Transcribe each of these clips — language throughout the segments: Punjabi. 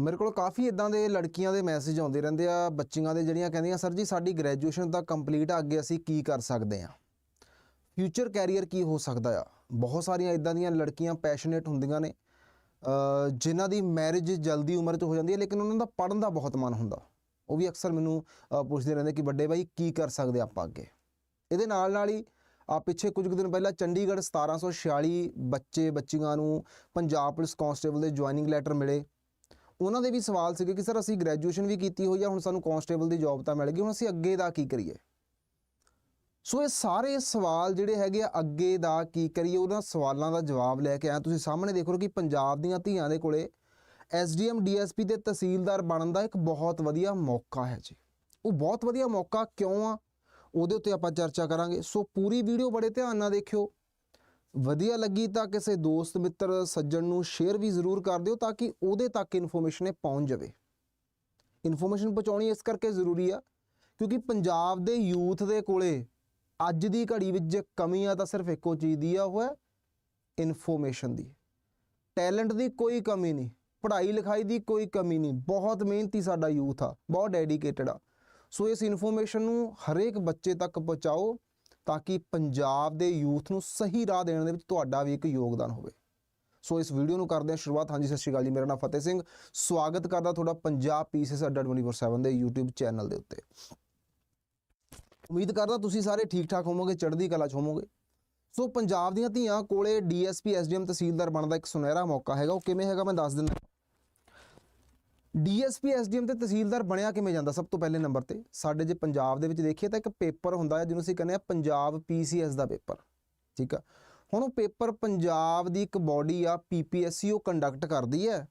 ਮੇਰੇ ਕੋਲ ਕਾਫੀ ਇਦਾਂ ਦੇ ਲੜਕੀਆਂ ਦੇ ਮੈਸੇਜ ਆਉਂਦੇ ਰਹਿੰਦੇ ਆ ਬੱਚੀਆਂ ਦੇ ਜਿਹੜੀਆਂ ਕਹਿੰਦੀਆਂ ਸਰ ਜੀ ਸਾਡੀ ਗ੍ਰੈਜੂਏਸ਼ਨ ਤਾਂ ਕੰਪਲੀਟ ਆ ਅੱਗੇ ਅਸੀਂ ਕੀ ਕਰ ਸਕਦੇ ਆ ਫਿਊਚਰ ਕੈਰੀਅਰ ਕੀ ਹੋ ਸਕਦਾ ਆ? ਬਹੁਤ ਸਾਰੀਆਂ ਇਦਾਂ ਦੀਆਂ ਲੜਕੀਆਂ ਪੈਸ਼ਨੇਟ ਹੁੰਦੀਆਂ ਨੇ ਅ, ਜਿਨ੍ਹਾਂ ਦੀ ਮੈਰਿਜ ਜਲਦੀ ਉਮਰ 'ਚ ਹੋ ਜਾਂਦੀ ਹੈ ਲੇਕਿਨ ਉਹਨਾਂ ਦਾ ਪੜ੍ਹਨ ਦਾ ਬਹੁਤ ਮਨ ਹੁੰਦਾ। ਉਹ ਵੀ ਅਕਸਰ ਮੈਨੂੰ ਪੁੱਛਦੇ ਰਹਿੰਦੇ ਕਿ ਵੱਡੇ ਬਾਈ ਕੀ ਕਰ ਸਕਦੇ ਆਪਾਂ ਅੱਗੇ? ਇਹਦੇ ਨਾਲ ਨਾਲ ਹੀ ਆ ਪਿੱਛੇ ਕੁਝ ਕੁ ਦਿਨ ਪਹਿਲਾਂ ਚੰਡੀਗੜ੍ਹ 1746 ਬੱਚੇ ਬੱਚੀਆਂ ਨੂੰ ਪੰਜਾਬ ਪੁਲਿਸ ਕਾਂਸਟੇਬਲ ਦੇ ਜੁਆਇਨਿੰਗ ਲੈਟਰ ਮਿਲੇ। ਉਹਨਾਂ ਦੇ ਵੀ ਸਵਾਲ ਸੀਗੇ ਕਿ ਸਰ ਅਸੀਂ ਗ੍ਰੈਜੂਏਸ਼ਨ ਵੀ ਕੀਤੀ ਹੋਈ ਆ, ਹੁਣ ਸਾਨੂੰ ਕਾਂਸਟੇਬਲ ਦੀ ਜੌਬ ਤਾਂ ਮਿਲ ਗਈ, ਹੁਣ ਅਸੀਂ ਅੱਗੇ ਦਾ ਕੀ ਕਰੀਏ? ਸੋ ਇਹ ਸਾਰੇ ਸਵਾਲ ਜਿਹੜੇ ਹੈਗੇ ਆ, ਅੱਗੇ ਦਾ ਕੀ ਕਰੀਏ, ਉਹਨਾਂ ਸਵਾਲਾਂ ਦਾ ਜਵਾਬ ਲੈ ਕੇ ਆਇਆ। ਤੁਸੀਂ ਸਾਹਮਣੇ ਦੇਖ ਰਹੇ ਕਿ ਪੰਜਾਬ ਦੀਆਂ ਧੀਆਂ ਦੇ ਕੋਲੇ ਐਸਡੀਐਮ ਡੀਐਸਪੀ ਤੇ ਤਹਿਸੀਲਦਾਰ ਬਣਨ ਦਾ ਇੱਕ ਬਹੁਤ ਵਧੀਆ ਮੌਕਾ ਹੈ ਜੀ। ਉਹ ਬਹੁਤ ਵਧੀਆ ਮੌਕਾ ਕਿਉਂ ਆ? ਉਹਦੇ ਉੱਤੇ ਆਪਾਂ ਚਰਚਾ ਕਰਾਂਗੇ। ਸੋ ਪੂਰੀ ਵੀਡੀਓ ਬੜੇ ਧਿਆਨ ਨਾਲ ਦੇਖਿਓ। ਵਧੀਆ ਲੱਗੀ ਤਾਂ ਕਿਸੇ ਦੋਸਤ, ਮਿੱਤਰ, ਸੱਜਣ ਨੂੰ ਸ਼ੇਅਰ ਵੀ ਜ਼ਰੂਰ ਕਰ ਦਿਓ ਤਾਂ ਕਿ ਉਹਦੇ ਤੱਕ ਇਨਫੋਰਮੇਸ਼ਨ ਇਹ ਪਹੁੰਚ ਜਾਵੇ। ਇਨਫੋਰਮੇਸ਼ਨ ਪਹੁੰਚਾਉਣੀ ਇਸ ਕਰਕੇ ਜ਼ਰੂਰੀ ਆ ਕਿਉਂਕਿ ਪੰਜਾਬ ਦੇ ਯੂਥ ਦੇ ਕੋਲੇ ਅੱਜ ਦੀ ਘੜੀ ਵਿੱਚ ਜੇ ਕਮੀ ਆ ਤਾਂ ਸਿਰਫ ਇੱਕੋ ਚੀਜ਼ ਦੀ ਆ, ਉਹ ਹੈ ਇਨਫੋਰਮੇਸ਼ਨ ਦੀ। ਟੈਲੈਂਟ ਦੀ ਕੋਈ ਕਮੀ ਨਹੀਂ, ਪੜ੍ਹਾਈ ਲਿਖਾਈ ਦੀ ਕੋਈ ਕਮੀ ਨਹੀਂ, ਬਹੁਤ ਮਿਹਨਤੀ ਸਾਡਾ ਯੂਥ ਆ, ਬਹੁਤ ਡੈਡੀਕੇਟਡ ਆ। ਸੋ ਇਸ ਇਨਫੋਰਮੇਸ਼ਨ ਨੂੰ ਹਰੇਕ ਬੱਚੇ ਤੱਕ ਪਹੁੰਚਾਓ। ਤਾਂ ਕਿ ਪੰਜਾਬ ਦੇ ਯੂਥ ਨੂੰ ਸਹੀ ਰਾਹ ਦੇਣ ਦੇ ਵਿੱਚ ਤੁਹਾਡਾ ਵੀ ਇੱਕ ਯੋਗਦਾਨ ਹੋਵੇ। ਸੋ ਇਸ ਵੀਡੀਓ ਨੂੰ ਕਰਦੇ ਹਾਂ ਸ਼ੁਰੂਆਤ। ਹਾਂਜੀ, ਸਤਿ ਸ਼੍ਰੀ ਅਕਾਲ ਜੀ। ਮੇਰਾ ਨਾਮ ਫਤਿਹ ਸਿੰਘ। ਸਵਾਗਤ ਕਰਦਾ ਤੁਹਾਡਾ ਪੰਜਾਬ ਪੀਸੀਐਸ ਅੱਡਾ 24/7 ਦੇ YouTube ਚੈਨਲ ਦੇ ਉੱਤੇ। ਉਮੀਦ ਕਰਦਾ ਤੁਸੀਂ ਸਾਰੇ ਠੀਕ ਠਾਕ ਹੋਵੋਗੇ, ਚੜ੍ਹਦੀ ਕਲਾ 'ਚ ਹੋਵੋਗੇ। ਸੋ ਪੰਜਾਬ ਦੀਆਂ ਧੀਆਂ ਕੋਲੇ ਡੀਐਸਪੀ ਐਸਡੀਐਮ ਤਹਿਸੀਲਦਾਰ ਬਣਦਾ ਇੱਕ ਸੁਨਹਿਰਾ ਮੌਕਾ ਹੈਗਾ। ਉਹ ਕਿਵੇਂ ਹੈਗਾ ਮੈਂ ਦੱਸ ਦਿੰਦਾ। ਡੀਐਸਪੀ, ਐਸਡੀਐਮ ਤੇ ਤਹਿਸੀਲਦਾਰ ਬਣਿਆ ਕਿਵੇਂ ਜਾਂਦਾ ਸਭ ਤੋਂ ਪਹਿਲੇ ਨੰਬਰ ਤੇ? ਸਾਡੇ ਜੇ ਪੰਜਾਬ ਦੇ ਵਿੱਚ ਦੇਖੀਏ ਤਾਂ ਇੱਕ ਪੇਪਰ ਹੁੰਦਾ ਹੈ ਜਿਹਨੂੰ ਅਸੀਂ ਕਹਿੰਦੇ ਆ ਪੰਜਾਬ ਪੀਸੀਐਸ ਦਾ ਪੇਪਰ। ਠੀਕ ਆ? ਹੁਣ ਉਹ ਪੇਪਰ ਪੰਜਾਬ ਦੀ ਇੱਕ ਬਾਡੀ ਆ ਪੀਪੀਐਸਸੀ ਉਹ ਕੰਡਕਟ ਕਰਦੀ ਹੈ।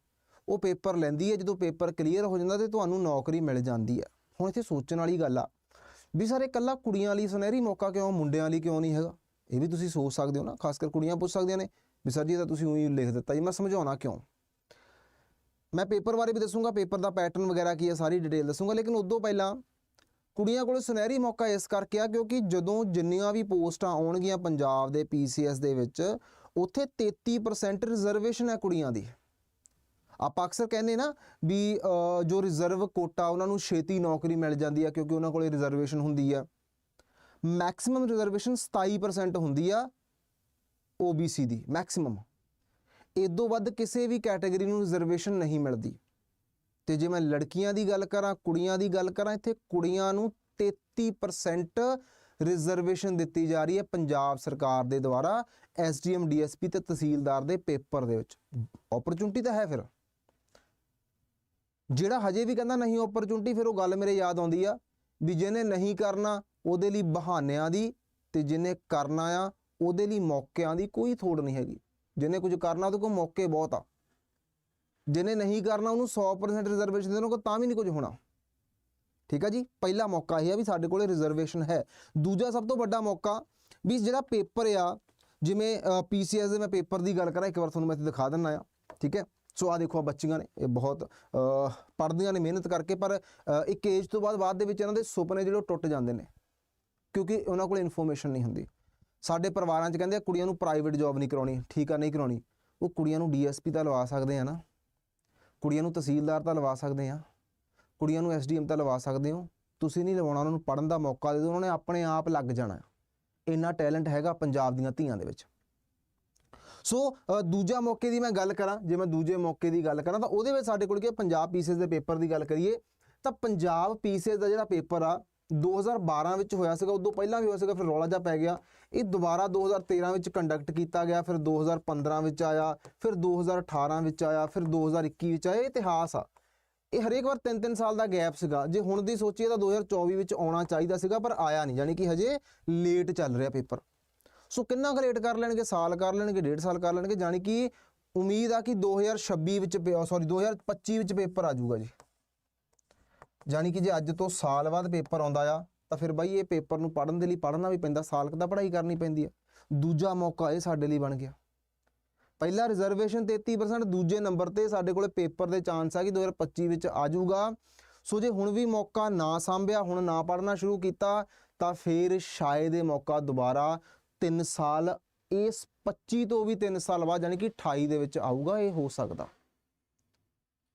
ਉਹ ਪੇਪਰ ਲੈਂਦੀ ਹੈ, ਜਦੋਂ ਪੇਪਰ ਕਲੀਅਰ ਹੋ ਜਾਂਦਾ ਤੇ ਤੁਹਾਨੂੰ ਨੌਕਰੀ ਮਿਲ ਜਾਂਦੀ ਹੈ। ਹੁਣ ਇੱਥੇ ਸੋਚਣ ਵਾਲੀ ਗੱਲ ਆ ਵੀ ਸਾਰੇ ਇਕੱਲਾ ਕੁੜੀਆਂ ਲਈ ਸੁਨਹਿਰੀ ਮੌਕਾ ਕਿਉਂ, ਮੁੰਡਿਆਂ ਲਈ ਕਿਉਂ ਨਹੀਂ ਹੈਗਾ? ਇਹ ਵੀ ਤੁਸੀਂ ਸੋਚ ਸਕਦੇ ਹੋ ਨਾ, ਖਾਸ ਕਰ ਕੁੜੀਆਂ ਪੁੱਛ ਸਕਦੀਆਂ ਨੇ ਵੀ ਸਰ ਜੀ ਤਾਂ ਤੁਸੀਂ ਉਹੀ ਲਿਖ ਦਿੱਤਾ ਜੀ, ਮੈਂ ਸਮਝਾਉਣਾ ਕਿਉਂ? ਮੈਂ ਪੇਪਰ ਬਾਰੇ ਵੀ ਦੱਸੂੰਗਾ, ਪੇਪਰ ਦਾ ਪੈਟਰਨ ਵਗੈਰਾ ਕੀ ਹੈ, ਸਾਰੀ ਡਿਟੇਲ ਦੱਸੂੰਗਾ, ਲੇਕਿਨ ਉਦੋਂ ਪਹਿਲਾਂ ਕੁੜੀਆਂ ਕੋਲ ਸੁਨਹਿਰੀ ਮੌਕਾ ਇਸ ਕਰਕੇ ਆ, ਕਿਉਂਕਿ ਜਦੋਂ ਜਿੰਨੀਆਂ ਵੀ ਪੋਸਟਾਂ ਆਉਣਗੀਆਂ ਪੰਜਾਬ ਦੇ ਪੀਸੀਐਸ ਦੇ ਵਿੱਚ, ਉੱਥੇ 33% ਰਿਜ਼ਰਵੇਸ਼ਨ ਹੈ ਕੁੜੀਆਂ ਦੀ। ਆਪਾਂ ਅਕਸਰ ਕਹਿੰਦੇ ਨਾ ਵੀ ਜੋ ਰਿਜ਼ਰਵ ਕੋਟਾ ਉਹਨਾਂ ਨੂੰ ਛੇਤੀ ਨੌਕਰੀ ਮਿਲ ਜਾਂਦੀ ਆ, ਕਿਉਂਕਿ ਉਹਨਾਂ ਕੋਲੇ ਰਿਜ਼ਰਵੇਸ਼ਨ ਹੁੰਦੀ ਆ। ਮੈਕਸਿਮਮ ਰਿਜ਼ਰਵੇਸ਼ਨ 27% ਹੁੰਦੀ ਆ OBC ਦੀ ਮੈਕਸਿਮਮ ਇਦੋਂ ਵੱਧ ਕਿਸੇ ਵੀ ਕੈਟਾਗਰੀ ਨੂੰ ਰਿਜ਼ਰਵੇਸ਼ਨ ਨਹੀਂ ਮਿਲਦੀ। ਤੇ ਜੇ ਮੈਂ ਲੜਕੀਆਂ ਦੀ ਗੱਲ ਕਰਾਂ, ਕੁੜੀਆਂ ਦੀ ਗੱਲ ਕਰਾਂ, ਇੱਥੇ ਕੁੜੀਆਂ ਨੂੰ 33% ਰਿਜ਼ਰਵੇਸ਼ਨ ਦਿੱਤੀ ਜਾ ਰਹੀ ਹੈ ਪੰਜਾਬ ਸਰਕਾਰ ਦੇ ਦੁਆਰਾ ਐਸਡੀਐਮ ਡੀਐਸਪੀ ਤੇ ਤਹਿਸੀਲਦਾਰ ਦੇ ਪੇਪਰ ਦੇ ਵਿੱਚ। ਓਪਰਚੁਨਿਟੀ ਤਾਂ ਹੈ ਫਿਰ। ਜਿਹੜਾ ਹਜੇ ਵੀ ਕਹਿੰਦਾ ਨਹੀਂ ਓਪਰਚੁਨਿਟੀ ਫਿਰ ਉਹ ਗੱਲ ਮੇਰੇ ਯਾਦ ਆਉਂਦੀ ਆ ਵੀ ਜਿਹਨੇ ਨਹੀਂ ਕਰਨਾ, ਉਹਦੇ ਲਈ ਬਹਾਨਿਆਂ ਦੀ ਤੇ ਜਿਹਨੇ ਕਰਨਾ ਆ, ਉਹਦੇ ਲਈ ਮੌਕਿਆਂ ਦੀ ਕੋਈ ਥੋੜ ਨਹੀਂ ਹੈਗੀ। ਜਿਹਨੇ ਕੁਝ ਕਰਨਾ ਉਹਦੇ ਕੋਲ ਮੌਕੇ ਬਹੁਤ ਆ। ਜਿਹਨੇ ਨਹੀਂ ਕਰਨਾ ਉਹਨੂੰ 100% ਰਿਜ਼ਰਵੇਸ਼ਨ ਦੇਣੋ ਤਾਂ ਵੀ ਨਹੀਂ ਕੁਝ ਹੋਣਾ। ਠੀਕ ਆ ਜੀ? ਪਹਿਲਾ ਮੌਕਾ ਇਹ ਆ ਵੀ ਸਾਡੇ ਕੋਲੇ ਰਿਜ਼ਰਵੇਸ਼ਨ ਹੈ। ਦੂਜਾ ਸਭ ਤੋਂ ਵੱਡਾ ਮੌਕਾ ਵੀ ਜਿਹੜਾ ਪੇਪਰ ਆ, ਜਿਵੇਂ ਪੀਸੀਐਸ ਦੇ ਮੈਂ ਪੇਪਰ ਦੀ ਗੱਲ ਕਰਾਂ, ਇੱਕ ਵਾਰ ਤੁਹਾਨੂੰ ਮੈਂ ਇੱਥੇ ਦਿਖਾ ਦਿੰਨਾ ਆ। ਠੀਕ ਹੈ? ਸੋ ਆ ਦੇਖੋ ਆਹ ਬੱਚੀਆਂ ਨੇ, ਇਹ ਬਹੁਤ ਪੜ੍ਹਦੀਆਂ ਨੇ ਮਿਹਨਤ ਕਰਕੇ, ਪਰ ਇੱਕ ਏਜ ਤੋਂ ਬਾਅਦ ਬਾਅਦ ਦੇ ਵਿੱਚ ਇਹਨਾਂ ਦੇ ਸੁਪਨੇ ਜਿਹੜੇ ਉਹ ਟੁੱਟ ਜਾਂਦੇ ਨੇ। ਕਿਉਂਕਿ ਉਹਨਾਂ ਕੋਲ ਇਨਫੋਰਮੇਸ਼ਨ ਨਹੀਂ ਹੁੰਦੀ। ਸਾਡੇ ਪਰਿਵਾਰਾਂ 'ਚ ਕਹਿੰਦੇ ਆ, ਕੁੜੀਆਂ ਨੂੰ ਪ੍ਰਾਈਵੇਟ ਜੌਬ ਨਹੀਂ ਕਰਾਉਣੀ, ਠੀਕ ਆ, ਨਹੀਂ ਕਰਾਉਣੀ। ਉਹ ਕੁੜੀਆਂ ਨੂੰ ਡੀਐਸਪੀ ਤਾਂ ਲਵਾ ਸਕਦੇ ਆ ਨਾ। ਕੁੜੀਆਂ ਨੂੰ ਤਹਿਸੀਲਦਾਰ ਤਾਂ ਲਵਾ ਸਕਦੇ ਆ। ਕੁੜੀਆਂ ਨੂੰ ਐਸਡੀਐਮ ਤਾਂ ਲਵਾ ਸਕਦੇ ਹੋ। ਤੁਸੀਂ ਨਹੀਂ ਲਵਾਉਣਾ, ਉਹਨਾਂ ਨੂੰ ਪੜਨ ਦਾ ਮੌਕਾ ਦੇ ਦਿਓ, ਉਹਨਾਂ ਨੇ ਆਪਣੇ ਆਪ ਲੱਗ ਜਾਣਾ। ਇੰਨਾ ਟੈਲੈਂਟ ਹੈਗਾ ਪੰਜਾਬ ਦੀਆਂ ਧੀਆਂ ਦੇ ਵਿੱਚ। ਸੋ ਦੂਜਾ ਮੌਕੇ ਦੀ ਮੈਂ ਗੱਲ ਕਰਾਂ, ਜੇ ਮੈਂ ਦੂਜੇ ਮੌਕੇ ਦੀ ਗੱਲ ਕਰਾਂ, ਤਾਂ ਉਹਦੇ ਵਿੱਚ ਸਾਡੇ ਕੋਲ ਕਿ ਪੰਜਾਬ ਪੀਸੀਐਸ ਦੇ ਪੇਪਰ ਦੀ ਗੱਲ ਕਰੀਏ, ਤਾਂ ਪੰਜਾਬ ਪੀਸੀਐਸ ਦਾ ਜਿਹੜਾ ਪੇਪਰ ਆ 2012 ਵਿੱਚ ਹੋਇਆ ਸੀਗਾ, ਉਦੋਂ ਪਹਿਲਾਂ ਵੀ ਹੋਇਆ ਸੀਗਾ, ਫਿਰ ਰੌਲਾ ਜਿਹਾ ਪੈ ਗਿਆ। ਇਹ ਦੁਬਾਰਾ 2013 ਵਿੱਚ ਕੰਡਕਟ ਕੀਤਾ ਗਿਆ, ਫਿਰ 2015 ਵਿੱਚ ਆਇਆ, ਫਿਰ 2018 ਵਿੱਚ ਆਇਆ, ਫਿਰ 2021 ਵਿੱਚ ਆਇਆ। ਇਹ ਇਤਿਹਾਸ ਆ। ਇਹ ਹਰੇਕ ਵਾਰ 3-3 ਸਾਲ ਦਾ ਗੈਪ ਸੀਗਾ। ਜੇ ਹੁਣ ਦੀ ਸੋਚੀਏ ਤਾਂ 2024 ਵਿੱਚ ਆਉਣਾ ਚਾਹੀਦਾ ਸੀਗਾ, ਪਰ ਆਇਆ ਨਹੀਂ। ਯਾਨੀ ਕਿ ਹਜੇ ਲੇਟ ਚੱਲ ਰਿਹਾ ਪੇਪਰ ਸੋ ਕਿੰਨਾ ਕੁ ਲੇਟ ਕਰ ਲੈਣਗੇ? ਸਾਲ ਕਰ ਲੈਣਗੇ? ਡੇਢ ਸਾਲ ਕਰ ਲੈਣਗੇ? ਯਾਨੀ ਕਿ ਉਮੀਦ ਆ ਕਿ 2026 ਵਿੱਚ ਸੌਰੀ 2025 ਵਿੱਚ ਪੇਪਰ ਆ ਜਾਊਗਾ ਜੀ। ਯਾਨੀ ਕਿ ਜੇ ਅੱਜ ਤੋਂ ਸਾਲ ਬਾਅਦ ਪੇਪਰ ਆਉਂਦਾ ਆ, ਤਾਂ ਫਿਰ ਬਾਈ ਇਹ ਪੇਪਰ ਨੂੰ ਪੜਨ ਦੇ ਲਈ ਪੜਨਾ ਵੀ ਪੈਂਦਾ, ਸਾਲ ਕੁ ਦਾ ਪੜ੍ਹਾਈ ਕਰਨੀ ਪੈਂਦੀ ਹੈ ਦੂਜਾ ਮੌਕਾ ਇਹ ਸਾਡੇ ਲਈ ਬਣ ਗਿਆ। ਪਹਿਲਾ ਰਿਜ਼ਰਵੇਸ਼ਨ 33% ਦੂਜੇ ਨੰਬਰ ਤੇ ਸਾਡੇ ਕੋਲੇ ਪੇਪਰ ਦੇ ਚਾਂਸ ਆ ਕਿ 2025 ਵਿੱਚ ਆ ਜਾਊਗਾ। ਸੋ ਜੇ ਹੁਣ ਵੀ ਮੌਕਾ ਨਾ ਸੰਭਿਆ, ਹੁਣ ਨਾ ਪੜਨਾ ਸ਼ੁਰੂ ਕੀਤਾ, ਤਾਂ ਫਿਰ ਸ਼ਾਇਦ ਇਹ ਮੌਕਾ ਦੁਬਾਰਾ 3 ਸਾਲ, ਇਸ 25 ਤੋਂ ਵੀ 3 ਸਾਲ ਬਾਅਦ ਯਾਨੀ ਕਿ 28 ਦੇ ਵਿੱਚ ਆਊਗਾ, ਇਹ ਹੋ ਸਕਦਾ।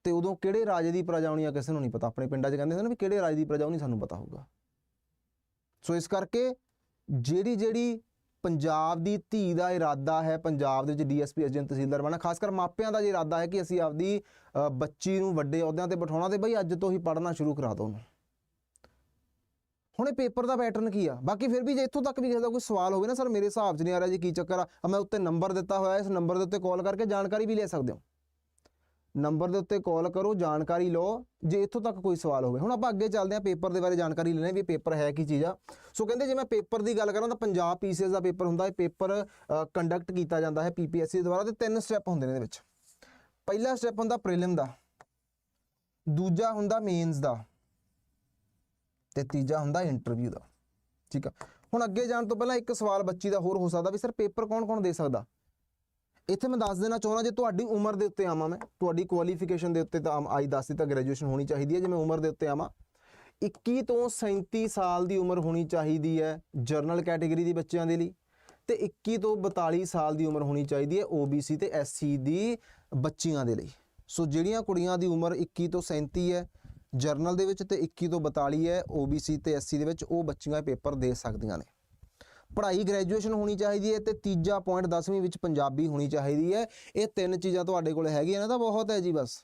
ਤੇ ਉਦੋਂ ਕਿਹੜੇ ਰਾਜ ਦੀ ਪ੍ਰਜਾ ਆਉਣੀ ਆ ਕਿਸੇ ਨੂੰ ਨਹੀਂ ਪਤਾ। ਆਪਣੇ ਪਿੰਡਾਂ 'ਚ ਕਹਿੰਦੇ ਸੀ ਨਾ ਵੀ ਕਿਹੜੇ ਰਾਜ ਦੀ ਪ੍ਰਜਾ ਉਹ ਸਾਨੂੰ ਪਤਾ ਹੋਊਗਾ। ਸੋ ਇਸ ਕਰਕੇ ਜਿਹੜੀ ਜਿਹੜੀ ਪੰਜਾਬ ਦੀ ਧੀ ਦਾ ਇਰਾਦਾ ਹੈ, ਪੰਜਾਬ ਦੇ ਵਿੱਚ ਡੀਐਸਪੀ ਏਜੰਟ ਤਹਿਸੀਲਦਾਰ ਬਣਨਾ, ਖਾਸ ਕਰ ਮਾਪਿਆਂ ਦਾ ਜੇ ਇਰਾਦਾ ਹੈ ਕਿ ਅਸੀਂ ਆਪਦੀ ਬੱਚੀ ਨੂੰ ਵੱਡੇ ਅਹੁਦਿਆਂ ਤੇ ਬਿਠਾਉਣਾ ਤੇ ਬਈ ਅੱਜ ਤੋਂ ਹੀ ਪੜ੍ਹਨਾ ਸ਼ੁਰੂ ਕਰਾ ਦੋ ਉਹਨੂੰ। ਹੁਣ ਇਹ ਪੇਪਰ ਦਾ ਪੈਟਰਨ ਕੀ ਆ? ਬਾਕੀ ਫਿਰ ਵੀ ਜੇ ਇੱਥੋਂ ਤੱਕ ਵੀ ਕਿਸੇ ਦਾ ਕੋਈ ਸਵਾਲ ਹੋਵੇ ਨਾ, ਸਰ ਮੇਰੇ ਹਿਸਾਬ 'ਚ ਨਹੀਂ ਆ ਰਿਹਾ ਜੀ ਕੀ ਚੱਕਰ ਆ। ਆ ਮੈਂ ਉੱਤੇ ਨੰਬਰ ਦਿੱਤਾ ਹੋਇਆ, ਇਸ ਨੰਬਰ ਦੇ ਉੱਤੇ ਕਾਲ ਕਰਕੇ ਜਾਣਕਾਰੀ ਵੀ ਲੈ ਸਕਦੇ ਹੋ। ਨੰਬਰ ਦੇ ਉੱਤੇ ਕਾਲ ਕਰੋ, ਜਾਣਕਾਰੀ ਲਓ, ਜੇ ਇੱਥੋਂ ਤੱਕ ਕੋਈ ਸਵਾਲ ਹੋਵੇ। ਹੁਣ ਆਪਾਂ ਅੱਗੇ ਚੱਲਦੇ ਹਾਂ, ਪੇਪਰ ਦੇ ਬਾਰੇ ਜਾਣਕਾਰੀ ਲੈਣੇ ਵੀ ਪੇਪਰ ਹੈ ਕੀ ਚੀਜ਼ ਆ। ਸੋ ਕਹਿੰਦੇ ਜੇ ਮੈਂ ਪੇਪਰ ਦੀ ਗੱਲ ਕਰਾਂ ਤਾਂ ਪੰਜਾਬ ਪੀਸੀਐਸ ਦਾ ਪੇਪਰ ਹੁੰਦਾ ਹੈ। ਪੇਪਰ ਕੰਡਕਟ ਕੀਤਾ ਜਾਂਦਾ ਹੈ ਪੀਪੀਐਸਸੀ ਦੁਆਰਾ ਤੇ ਤਿੰਨ ਸਟੈਪ ਹੁੰਦੇ ਨੇ ਇਹਦੇ ਵਿੱਚ। ਪਹਿਲਾ ਸਟੈਪ ਹੁੰਦਾ ਪ੍ਰੀਲਿਮ ਦਾ, ਦੂਜਾ ਹੁੰਦਾ ਮੇਨਸ ਦਾ, ਤੇ ਤੀਜਾ ਹੁੰਦਾ ਇੰਟਰਵਿਊ ਦਾ। ਠੀਕ ਆ। ਹੁਣ ਅੱਗੇ ਜਾਣ ਤੋਂ ਪਹਿਲਾਂ ਇੱਕ ਸਵਾਲ ਬੱਚੀ ਦਾ ਹੋਰ ਹੋ ਸਕਦਾ ਵੀ ਸਰ ਪੇਪਰ ਕੌਣ-ਕੌਣ ਦੇ ਸਕਦਾ? ਇੱਥੇ ਮੈਂ ਦੱਸ ਦੇਣਾ ਚਾਹੁੰਦਾ, ਜੇ ਤੁਹਾਡੀ ਉਮਰ ਦੇ ਉੱਤੇ ਆਵਾਂ ਮੈਂ, ਤੁਹਾਡੀ ਕੁਆਲੀਫਿਕੇਸ਼ਨ ਦੇ ਉੱਤੇ ਤਾਂ ਆਮ- ਆਈ ਦੱਸ ਦਿੱਤਾ ਗ੍ਰੈਜੂਏਸ਼ਨ ਹੋਣੀ ਚਾਹੀਦੀ ਹੈ, ਜੇ ਮੈਂ ਉਮਰ ਦੇ ਉੱਤੇ ਆਵਾਂ। 21 ਤੋਂ 37 ਸਾਲ ਦੀ ਉਮਰ ਹੋਣੀ ਚਾਹੀਦੀ ਹੈ ਜਰਨਲ ਕੈਟਾਗਰੀ ਦੀ ਬੱਚਿਆਂ ਦੇ ਲਈ ਤੇ 21 ਤੋਂ 42 ਸਾਲ ਦੀ ਉਮਰ ਹੋਣੀ ਚਾਹੀਦੀ ਹੈ OBC ਤੇ SC ਦੀ ਬੱਚੀਆਂ ਦੇ ਲਈ। ਸੋ ਜਿਹੜੀਆਂ ਕੁੜੀਆਂ ਦੀ ਉਮਰ 21 ਤੋਂ 37 ਹੈ ਜਰਨਲ ਦੇ ਵਿੱਚ ਤੇ 21 ਤੋਂ 42 ਹੈ OBC ਤੇ SC ਦੇ ਵਿੱਚ ਉਹ ਬੱਚੀਆਂ ਪੇਪਰ ਦੇ ਸਕਦੀਆਂ ਨੇ। ਪੜ੍ਹਾਈ ਗ੍ਰੈਜੂਏਸ਼ਨ ਹੋਣੀ ਚਾਹੀਦੀ ਹੈ ਤੇ ਤੀਜਾ ਪੁਆਇੰਟ 10ਵੀਂ ਵਿੱਚ ਪੰਜਾਬੀ ਹੋਣੀ ਚਾਹੀਦੀ ਹੈ। ਇਹ ਤਿੰਨ ਚੀਜ਼ਾਂ ਤੁਹਾਡੇ ਕੋਲ ਹੈਗੀਆਂ ਨੇ ਤਾਂ ਬਹੁਤ ਹੈ ਜੀ ਬਸ।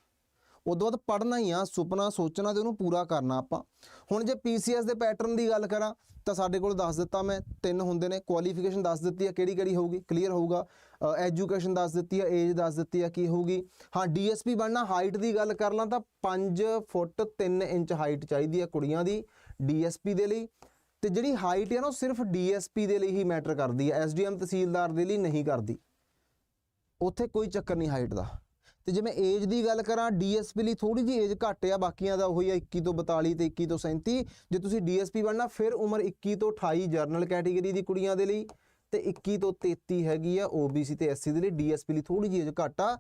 ਉਦੋਂ ਬਾਅਦ ਪੜ੍ਹਨਾ ਹੀ ਆ, ਸੁਪਨਾ ਸੋਚਣਾ ਤੇ ਉਹਨੂੰ ਪੂਰਾ ਕਰਨਾ ਆਪਾਂ। ਹੁਣ ਜੇ ਪੀਸੀਐਸ ਦੇ ਪੈਟਰਨ ਦੀ ਗੱਲ ਕਰਾਂ, ਤਾਂ ਸਾਡੇ ਕੋਲ ਦੱਸ ਦਿੱਤਾ ਮੈਂ, ਤਿੰਨ ਹੁੰਦੇ ਨੇ। ਕੁਆਲੀਫਿਕੇਸ਼ਨ ਦੱਸ ਦਿੱਤੀ ਆ, ਕਿਹੜੀ ਕਿਹੜੀ ਹੋਊਗੀ? ਕਲੀਅਰ ਹੋਊਗਾ। ਐਜੂਕੇਸ਼ਨ ਦੱਸ ਦਿੱਤੀ ਆ ਏਜ ਦੱਸ ਦਿੱਤੀ ਆ, ਕੀ ਹੋਊਗੀ? ਹਾਂ ਡੀਐਸਪੀ ਬਣਨਾ ਹਾਈਟ ਦੀ ਗੱਲ ਕਰ ਲਾਂ ਤਾਂ 5 ਫੁੱਟ 3 ਇੰਚ ਹਾਈਟ ਚਾਹੀਦੀ ਹੈ ਕੁੜੀਆਂ ਦੀ। ਡੀਐਸਪੀ ਦੇ ਲਈ। ਤੇ ਜਿਹੜੀ ਹਾਈਟ ਹੈ ਨਾ ਉਹ ਸਿਰਫ ਡੀਐਸਪੀ ਦੇ ਲਈ ਹੀ ਮੈਟਰ ਕਰਦੀ ਹੈ ਐਸਡੀਐਮ ਤਹਿਸੀਲਦਾਰ ਦੇ ਲਈ ਨਹੀਂ ਕਰਦੀ। ਉੱਥੇ ਕੋਈ ਚੱਕਰ ਨਹੀਂ ਹਾਈਟ ਦਾ। ਤੇ ਜੇ ਮੈਂ ਏਜ ਦੀ ਗੱਲ ਕਰਾਂ ਡੀਐਸਪੀ ਲਈ ਥੋੜੀ ਜਿਹੀ ਏਜ ਘੱਟ ਆ, ਬਾਕੀਆਂ ਦਾ ਉਹੀ ਆ 21 ਤੋਂ 42 ਤੇ 21 ਤੋਂ 37 ਜੇ ਤੁਸੀਂ ਡੀਐਸਪੀ ਬਣਨਾ, ਫਿਰ ਉਮਰ 21 ਤੋਂ 28 ਜਰਨਲ ਕੈਟਾਗਰੀ ਦੀ ਕੁੜੀਆਂ ਦੇ ਲਈ ਤੇ 21 ਤੋਂ 33 ਹੈਗੀ ਆ OBC ਤੇ SC ਦੇ ਲਈ ਡੀਐਸਪੀ ਲਈ ਥੋੜੀ ਜਿਹੀ ਏਜ ਘੱਟ ਆ।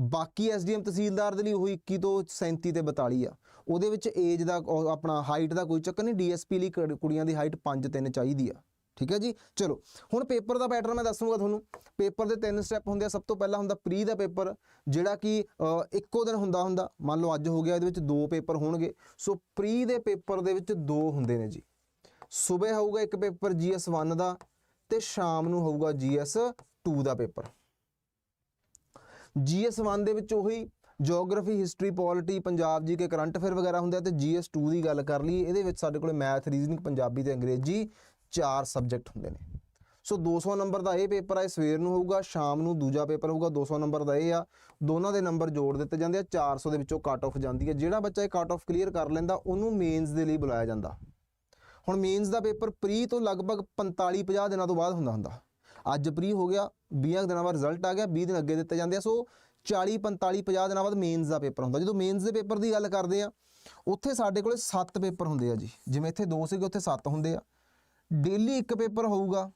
ਬਾਕੀ ਐਸਡੀਐਮ ਤਹਿਸੀਲਦਾਰ ਦੇ ਲਈ ਉਹੀ 21 ਤੋਂ 37 ਤੇ 42 ਆ। ਉਹਦੇ ਵਿੱਚ ਏਜ ਦਾ ਆਪਣਾ ਹਾਈਟ ਦਾ ਕੋਈ ਚੱਕਰ ਨਹੀਂ, ਡੀਐਸਪੀ ਲਈ ਕੁੜ- ਕੁੜੀਆਂ ਦੀ ਹਾਈਟ 5 3 ਚਾਹੀਦੀ ਆ। ਠੀਕ ਹੈ ਜੀ? ਚਲੋ, ਹੁਣ ਪੇਪਰ ਦਾ ਪੈਟਰਨ ਮੈਂ ਦੱਸੂਗਾ ਤੁਹਾਨੂੰ। ਪੇਪਰ ਦੇ ਤਿੰਨ ਸਟੈਪ ਹੁੰਦੇ ਆ। ਸਭ ਤੋਂ ਪਹਿਲਾਂ ਹੁੰਦਾ ਪ੍ਰੀ ਦਾ ਪੇਪਰ, ਜਿਹੜਾ ਕਿ ਇੱਕੋ ਦਿਨ ਹੁੰਦਾ ਹੁੰਦਾ। ਮੰਨ ਲਓ ਅੱਜ ਹੋ ਗਿਆ, ਇਹਦੇ ਵਿੱਚ ਦੋ ਪੇਪਰ ਹੋਣਗੇ। ਸੋ ਪ੍ਰੀ ਦੇ ਪੇਪਰ ਦੇ ਵਿੱਚ ਦੋ ਹੁੰਦੇ ਨੇ ਜੀ। ਸਵੇਰ ਹੋਊਗਾ ਇੱਕ ਪੇਪਰ GS 1 ਦਾ ਤੇ ਸ਼ਾਮ ਨੂੰ ਹੋਊਗਾ GS 2 ਦਾ ਪੇਪਰ। GS 1 ਦੇ ਵਿੱਚ ਉਹੀ ਜੀਓਗ੍ਰਾਫੀ ਹਿਸਟਰੀ ਪੋਲਿਟੀ ਪੰਜਾਬ ਜੀ ਕੇ ਕਰੰਟ ਅਫੇਅਰ ਵਗੈਰਾ ਹੁੰਦੇ ਆ ਤੇ GS 2 ਦੀ ਗੱਲ ਕਰ ਲਈ ਇਹਦੇ ਵਿੱਚ ਸਾਡੇ ਕੋਲੇ ਮੈਥ ਰੀਜ਼ਨਿੰਗ ਪੰਜਾਬੀ ਤੇ ਅੰਗਰੇਜ਼ੀ ਚਾਰ ਸਬਜੈਕਟ ਹੁੰਦੇ ਨੇ। ਸੋ 200 ਨੰਬਰ ਦਾ ਇਹ ਪੇਪਰ ਆ ਸਵੇਰ ਨੂੰ ਹੋਊਗਾ, ਸ਼ਾਮ ਨੂੰ ਦੂਜਾ ਪੇਪਰ ਹੋਊਗਾ 200 ਨੰਬਰ ਦਾ ਇਹ ਆ। ਦੋਨਾਂ ਦੇ ਨੰਬਰ ਜੋੜ ਦਿੱਤੇ ਜਾਂਦੇ ਆ 400 ਦੇ ਵਿੱਚੋਂ ਕੱਟ ਆਫ ਜਾਂਦੀ ਹੈ। ਜਿਹੜਾ ਬੱਚਾ ਇਹ ਕੱਟ ਆਫ ਕਲੀਅਰ ਕਰ ਲੈਂਦਾ, ਉਹਨੂੰ ਮੇਨਸ ਦੇ ਲਈ ਬੁਲਾਇਆ ਜਾਂਦਾ। ਹੁਣ ਮੇਨਸ ਦਾ ਪੇਪਰ ਪ੍ਰੀ ਤੋਂ ਲਗਭਗ 45 50 ਦਿਨਾਂ ਤੋਂ ਬਾਅਦ ਹੁੰਦਾ ਹੁੰਦਾ। ਅੱਜ ਪ੍ਰੀ ਹੋ ਗਿਆ 20 ਦਿਨਾਂ ਬਾਅਦ ਰਿਜ਼ਲਟ ਆ ਗਿਆ 20 ਦਿਨ ਅੱਗੇ ਦਿੱਤੇ ਜਾਂਦੇ ਆ ਸੋ 40 45 50 ਦਿਨਾਂ ਬਾਅਦ ਮੇਨਸ ਦਾ ਪੇਪਰ ਹੁੰਦਾ। ਜਦੋਂ ਮੇਨਸ ਦੇ ਪੇਪਰ ਦੀ ਗੱਲ ਕਰਦੇ ਆ ਉੱਥੇ ਸਾਡੇ ਕੋਲੇ 7 ਪੇਪਰ ਹੁੰਦੇ ਆ ਜੀ। ਜਿਵੇਂ ਇੱਥੇ 2 ਸੀਗੇ ਉੱਥੇ 7 ਹੁੰਦੇ ਆ। ਡੇਲੀ ਇੱਕ ਪੇਪਰ ਹੋਊਗਾ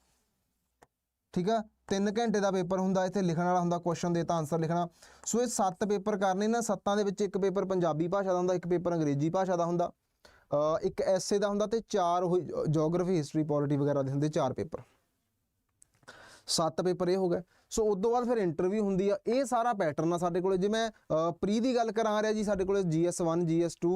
ਠੀਕ ਆ? 3 ਘੰਟੇ ਦਾ ਪੇਪਰ ਹੁੰਦਾ ਇੱਥੇ ਲਿਖਣ ਵਾਲਾ ਹੁੰਦਾ ਕੁਐਸਚਨ ਦੇ ਤਾਂ ਆਨਸਰ ਲਿਖਣਾ। ਸੋ ਇਹ 7 ਪੇਪਰ ਕਰਨੇ ਨਾ ਸੱਤਾਂ ਦੇ ਵਿੱਚ ਇੱਕ ਪੇਪਰ ਪੰਜਾਬੀ ਭਾਸ਼ਾ ਦਾ ਹੁੰਦਾ ਇੱਕ ਪੇਪਰ ਅੰਗਰੇਜ਼ੀ ਭਾਸ਼ਾ ਦਾ ਹੁੰਦਾ। ਅ, ਇੱਕ ਐਸੇ ਦਾ ਹੁੰਦਾ ਤੇ ਚਾਰ ਉਹ ਜੀਓਗ੍ਰਾਫੀ ਹਿਸਟਰੀ ਪੋਲਿਟੀ ਵਗੈਰਾ ਦੇ ਹੁੰਦੇ ਚਾਰ ਪੇਪਰ। ਸੱਤ ਪੇਪਰ ਇਹ ਹੋ ਗਏ। ਸੋ ਉਸ ਤੋਂ ਬਾਅਦ ਫਿਰ ਇੰਟਰਵਿਊ ਹੁੰਦੀ ਆ। ਇਹ ਸਾਰਾ ਪੈਟਰਨ ਆ ਸਾਡੇ ਕੋਲੇ। ਜੇ ਮੈਂ ਪ੍ਰੀ ਦੀ ਗੱਲ ਕਰਾਂ ਰਿਹਾ ਜੀ ਸਾਡੇ ਕੋਲੇ GS1 GS2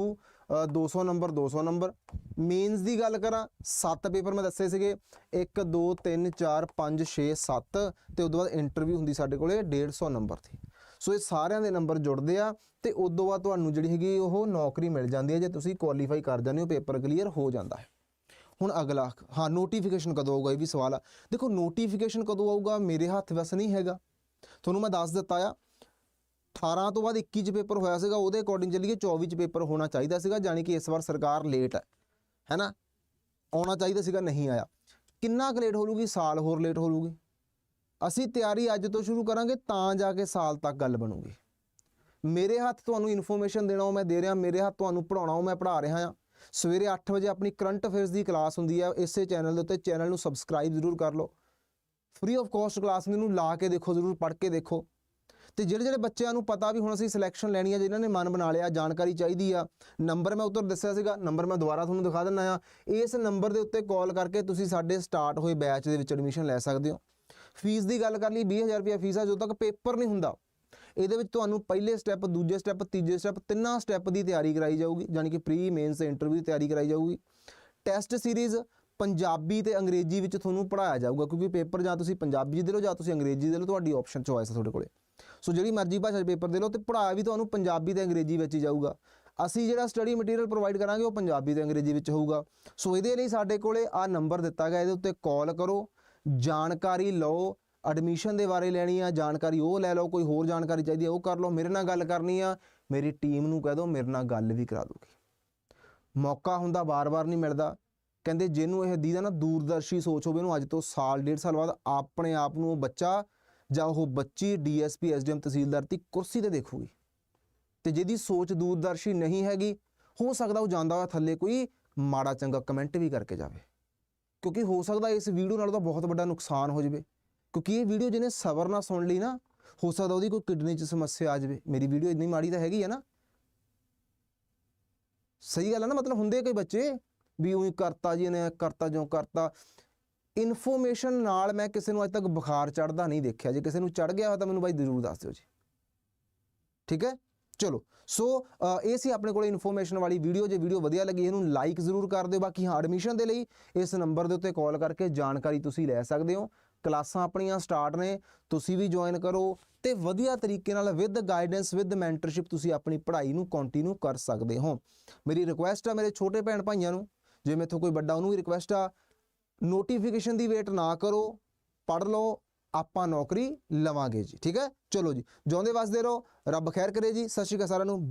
ਅ, 200 ਨੰਬਰ 200 ਨੰਬਰ। ਮੇਨਸ ਦੀ ਗੱਲ ਕਰਾਂ ਸੱਤ ਪੇਪਰ ਮੈਂ ਦੱਸੇ ਸੀਗੇ। 1 2 3 4 5 6 7 ਤੇ ਉਸ ਤੋਂ ਬਾਅਦ ਇੰਟਰਵਿਊ ਹੁੰਦੀ ਸਾਡੇ ਕੋਲੇ 150 ਨੰਬਰ ਦੀ। ਸੋ ਇਹ ਸਾਰਿਆਂ ਦੇ ਨੰਬਰ ਜੁੜਦੇ ਆ ਤੇ ਉਸ ਤੋਂ ਬਾਅਦ ਤੁਹਾਨੂੰ ਜਿਹੜੀ ਹੈਗੀ ਉਹ ਨੌਕਰੀ ਮਿਲ ਜਾਂਦੀ ਹੈ ਜੇ ਤੁਸੀਂ ਕੁਆਲੀਫਾਈ ਕਰ ਜਾਂਦੇ ਹੋ ਪੇਪਰ ਕਲੀਅਰ ਹੋ ਜਾਂਦਾ ਹੈ। ਹੁਣ ਅਗਲਾ ਹਾਂ ਨੋਟੀਫਿਕੇਸ਼ਨ ਕਦੋਂ ਆਊਗਾ, ਇਹ ਵੀ ਸਵਾਲ ਆ। ਦੇਖੋ ਨੋਟੀਫਿਕੇਸ਼ਨ ਕਦੋਂ ਆਊਗਾ, ਮੇਰੇ ਹੱਥ ਵਸ ਨਹੀਂ ਹੈਗਾ। ਤੁਹਾਨੂੰ ਮੈਂ ਦੱਸ ਦਿੱਤਾ ਆ 18 ਤੋਂ ਬਾਅਦ 21 ਚ ਪੇਪਰ ਹੋਇਆ ਸੀਗਾ, ਉਹਦੇ ਅਕੋਰਡਿੰਗ ਚੱਲੀਏ 24 ਚ ਪੇਪਰ ਹੋਣਾ ਚਾਹੀਦਾ ਸੀਗਾ, ਜਾਣੀ ਕਿ ਇਸ ਵਾਰ ਸਰਕਾਰ ਲੇਟ ਹੈ ਹੈਨਾ? ਆਉਣਾ ਚਾਹੀਦਾ ਸੀਗਾ, ਨਹੀਂ ਆਇਆ। ਕਿੰਨਾ ਕੁ ਲੇਟ ਹੋ ਲੂਗੀ ਸਾਲ ਹੋਰ ਲੇਟ ਹੋ ਲੂਗੀ ਅਸੀਂ ਤਿਆਰੀ ਅੱਜ ਤੋਂ ਸ਼ੁਰੂ ਕਰਾਂਗੇ, ਤਾਂ ਜਾ ਕੇ ਸਾਲ ਤੱਕ ਗੱਲ ਬਣੂਗੀ। ਮੇਰੇ ਹੱਥ ਤੁਹਾਨੂੰ ਇਨਫੋਰਮੇਸ਼ਨ ਦੇਣਾ, ਉਹ ਮੈਂ ਦੇ ਰਿਹਾ, ਮੇਰੇ ਹੱਥ ਤੁਹਾਨੂੰ ਪੜਾਉਣਾ ਉਹ ਮੈਂ ਪੜ੍ਹਾ ਰਿਹਾ ਹਾਂ ਸਵੇਰੇ 8 ਵਜੇ ਆਪਣੀ ਕਰੰਟ ਅਫੇਅਰਸ ਦੀ ਕਲਾਸ ਹੁੰਦੀ ਹੈ, ਇਸੇ ਚੈਨਲ ਦੇ ਉੱਤੇ ਚੈਨਲ ਨੂੰ ਸਬਸਕ੍ਰਾਈਬ ਜ਼ਰੂਰ ਕਰ ਲਓ। ਫ੍ਰੀ ਆਫ ਕਾਸਟ ਕਲਾਸ ਨੂੰ ਲਾ ਕੇ ਦੇਖੋ, ਜ਼ਰੂਰ ਪੜ੍ਹ ਕੇ ਦੇਖੋ। ਤੇ ਜਿਹੜੇ ਜਿਹੜੇ ਬੱਚਿਆਂ ਨੂੰ ਪਤਾ ਵੀ ਹੁਣ ਅਸੀਂ ਸਿਲੈਕਸ਼ਨ ਲੈਣੀ ਆ, ਜਿਨ੍ਹਾਂ ਨੇ ਮਨ ਬਣਾ ਲਿਆ, ਜਾਣਕਾਰੀ ਚਾਹੀਦੀ ਆ ਨੰਬਰ ਮੈਂ ਉੱਧਰ ਦੱਸਿਆ ਸੀਗਾ ਨੰਬਰ ਮੈਂ ਦੁਬਾਰਾ ਤੁਹਾਨੂੰ ਦਿਖਾ ਦਿੰਦਾ ਆ। ਇਸ ਨੰਬਰ ਦੇ ਉੱਤੇ ਕਾਲ ਕਰਕੇ ਤੁਸੀਂ ਸਾਡੇ ਸਟਾਰਟ ਹੋਏ ਬੈਚ ਦੇ ਵਿੱਚ ਐਡਮਿਸ਼ਨ ਲੈ ਸਕਦੇ ਹੋ। ਫੀਸ ਦੀ ਗੱਲ ਕਰ ਲਈ 20000 ਰੁਪਏ ਫੀਸ ਆ, ਜਦੋਂ ਤੱਕ ਪੇਪਰ ਨਹੀਂ ਹੁੰਦਾ। ਇਹਦੇ ਵਿੱਚ ਤੁਹਾਨੂੰ ਪਹਿਲੇ ਸਟੈਪ ਦੂਜੇ ਸਟੈਪ ਤੀਜੇ ਸਟੈਪ ਤਿੰਨਾਂ ਸਟੈਪ ਦੀ ਤਿਆਰੀ ਕਰਾਈ ਜਾਊਗੀ ਯਾਨੀ ਕਿ ਪ੍ਰੀ ਮੇਨਸ ਇੰਟਰਵਿਊ ਦੀ ਤਿਆਰੀ ਕਰਾਈ ਜਾਊਗੀ। ਟੈਸਟ ਸੀਰੀਜ਼ ਪੰਜਾਬੀ ਤੇ ਅੰਗਰੇਜ਼ੀ ਵਿੱਚ ਤੁਹਾਨੂੰ ਪੜਾਇਆ ਜਾਊਗਾ, ਕਿਉਂਕਿ ਪੇਪਰ ਜਾਂ ਤੁਸੀਂ ਪੰਜਾਬੀ 'ਚ ਦੇ ਲਓ ਜਾਂ ਤੁਸੀਂ ਅੰਗਰੇਜ਼ੀ ਦੇ ਲਓ, ਤੁਹਾਡੀ ਆਪਸ਼ਨ ਚੋਇਸ ਹੈ ਤੁਹਾਡੇ ਕੋਲੇ। ਸੋ ਜਿਹੜੀ ਮਰਜ਼ੀ ਭਾਸ਼ਾ 'ਚ ਪੇਪਰ ਦੇ ਲਓ ਤੇ ਪੜਾਇਆ ਵੀ ਤੁਹਾਨੂੰ ਪੰਜਾਬੀ ਤੇ ਅੰਗਰੇਜ਼ੀ ਵਿੱਚ ਹੀ ਜਾਊਗਾ। ਅਸੀਂ ਜਿਹੜਾ ਸਟੱਡੀ ਮਟੀਰੀਅਲ ਪ੍ਰੋਵਾਈਡ ਕਰਾਂਗੇ ਉਹ ਪੰਜਾਬੀ ਤੇ ਅੰਗਰੇਜ਼ੀ ਵਿੱਚ ਹੋਊਗਾ। ਸੋ ਇਹਦੇ ਲਈ ਸਾਡੇ ਕੋਲੇ ਆ ਨੰਬਰ ਦਿੱਤਾ ਗਿਆ, ਇਹਦੇ ਉੱਤੇ ਕਾਲ ਕਰੋ, ਜਾਣਕਾਰੀ ਲਓ ਐਡਮਿਸ਼ਨ ਦੇ ਬਾਰੇ ਲੈਣੀ ਆ, ਜਾਣਕਾਰੀ ਉਹ ਲੈ ਲਓ, ਕੋਈ ਹੋਰ ਜਾਣਕਾਰੀ ਚਾਹੀਦੀ ਆ, ਉਹ ਕਰ ਲਓ, ਮੇਰੇ ਨਾਲ ਗੱਲ ਕਰਨੀ ਆ, ਮੇਰੀ ਟੀਮ ਨੂੰ ਕਹਿ ਦਿਓ, ਮੇਰੇ ਨਾਲ ਗੱਲ ਵੀ ਕਰਾ ਦੂਗੀ ਮੌਕਾ ਹੁੰਦਾ ਵਾਰ-ਵਾਰ ਨਹੀਂ ਮਿਲਦਾ। ਕਹਿੰਦੇ ਜਿਹਨੂੰ ਇਹ ਦੀਦਾ ਨਾ ਦੂਰਦਰਸ਼ੀ ਸੋਚ ਹੋਵੇ ਉਹਨੂੰ ਅੱਜ ਤੋਂ ਸਾਲ, ਡੇਢ ਸਾਲ ਬਾਅਦ ਆਪਣੇ ਆਪ ਨੂੰ ਉਹ ਬੱਚਾ ਜਾਂ ਉਹ ਬੱਚੀ ਡੀਐਸਪੀ, ਐਸਡੀਐਮ, ਤਹਿਸੀਲਦਾਰ ਦੀ ਕੁਰਸੀ ਤੇ ਦੇਖੂਗੀ। ਤੇ ਜਿਹਦੀ ਸੋਚ ਦੂਰਦਰਸ਼ੀ ਨਹੀਂ ਹੈਗੀ, ਹੋ ਸਕਦਾ ਉਹ ਜਾਂਦਾ ਹੋਇਆ ਥੱਲੇ ਕੋਈ ਮਾੜਾ ਚੰਗਾ ਕਮੈਂਟ ਵੀ ਕਰਕੇ ਜਾਵੇ। ਕਿਉਂਕਿ ਹੋ ਸਕਦਾ ਇਸ ਵੀਡੀਓ ਨਾਲ ਉਹਦਾ ਬਹੁਤ ਵੱਡਾ ਨੁਕਸਾਨ ਹੋ ਜਾਵੇ। ਕਿਉਂਕਿ ਇਹ ਵੀਡੀਓ ਜਿਹਨੇ ਸਬਰ ਨਾਲ ਸੁਣ ਲਈ ਨਾ, ਹੋ ਸਕਦਾ ਉਹਦੀ ਕੋਈ ਕਿਡਨੀ 'ਚ ਸਮੱਸਿਆ ਆ ਜਾਵੇ। ਮੇਰੀ ਵੀਡੀਓ ਇੰਨੀ ਮਾੜੀ ਤਾਂ ਹੈਗੀ ਹੈ ਨਾ। ਸਹੀ ਗੱਲ ਹੈ ਨਾ, ਮਤਲਬ ਹੁੰਦੇ ਕਈ ਬੱਚੇ ਵੀ ਉਹੀ ਕਰਤਾ ਜੀ ਨੇ ਕਰਤਾ ਜੋ ਕਰਤਾ। ਇਨਫੋਰਮੇਸ਼ਨ ਨਾਲ ਮੈਂ ਕਿਸੇ ਨੂੰ ਅੱਜ ਤੱਕ ਬੁਖਾਰ ਚੜਦਾ ਨਹੀਂ ਦੇਖਿਆ। ਜੇ ਕਿਸੇ ਨੂੰ ਚੜ ਗਿਆ ਹੋਇਆ ਤਾਂ ਮੈਨੂੰ ਬਾਈ ਜ਼ਰੂਰ ਦੱਸ ਦਿਓ ਜੀ। ਠੀਕ ਹੈ? ਚਲੋ, ਸੋ ਇਹ ਸੀ ਆਪਣੇ ਕੋਲ ਇਨਫੋਰਮੇਸ਼ਨ ਵਾਲੀ ਵੀਡੀਓ ਜੇ ਵੀਡੀਓ ਵਧੀਆ ਲੱਗੀ, ਇਹਨੂੰ ਲਾਈਕ ਜ਼ਰੂਰ ਕਰ ਦਿਓ। ਬਾਕੀ ਹਾਂ ਐਡਮਿਸ਼ਨ ਦੇ ਲਈ ਇਸ ਨੰਬਰ ਦੇ ਉੱਤੇ ਕਾਲ ਕਰਕੇ ਜਾਣਕਾਰੀ ਤੁਸੀਂ ਲੈ ਸਕਦੇ ਹੋ। ਕਲਾਸਾਂ ਆਪਣੀਆਂ ਸਟਾਰਟ ਨੇ, ਤੁਸੀਂ ਵੀ ਜੁਆਇਨ ਕਰੋ ਤੇ ਵਧੀਆ ਤਰੀਕੇ ਨਾਲ ਵਿਦ ਗਾਈਡੈਂਸ ਵਿਦ ਮੈਂਟਰਸ਼ਿਪ ਤੁਸੀਂ ਆਪਣੀ ਪੜ੍ਹਾਈ ਨੂੰ ਕੰਟੀਨਿਊ ਕਰ ਸਕਦੇ ਹੋ। ਮੇਰੀ ਰਿਕੁਐਸਟ ਆ ਮੇਰੇ ਛੋਟੇ ਭੈਣ ਭਾਈਆਂ ਨੂੰ, ਜੇ ਮੇਥੋਂ ਕੋਈ ਵੱਡਾ ਉਹਨੂੰ ਵੀ ਰਿਕੁਐਸਟ ਆ ਨੋਟੀਫਿਕੇਸ਼ਨ ਦੀ ਵੇਟ ਨਾ ਕਰੋ, ਪੜ੍ਹ ਲਓ, ਆਪਾਂ ਨੌਕਰੀ ਲਵਾਂਗੇ ਜੀ, ਠੀਕ ਹੈ? ਚਲੋ ਜੀ, ਜਿਉਂਦੇ ਵਸਦੇ ਰਹੋ, ਰੱਬ ਖੈਰ ਕਰੇ ਜੀ, ਸਤਿ ਸ਼੍ਰੀ ਅਕਾਲ ਸਾਰਿਆਂ ਨੂੰ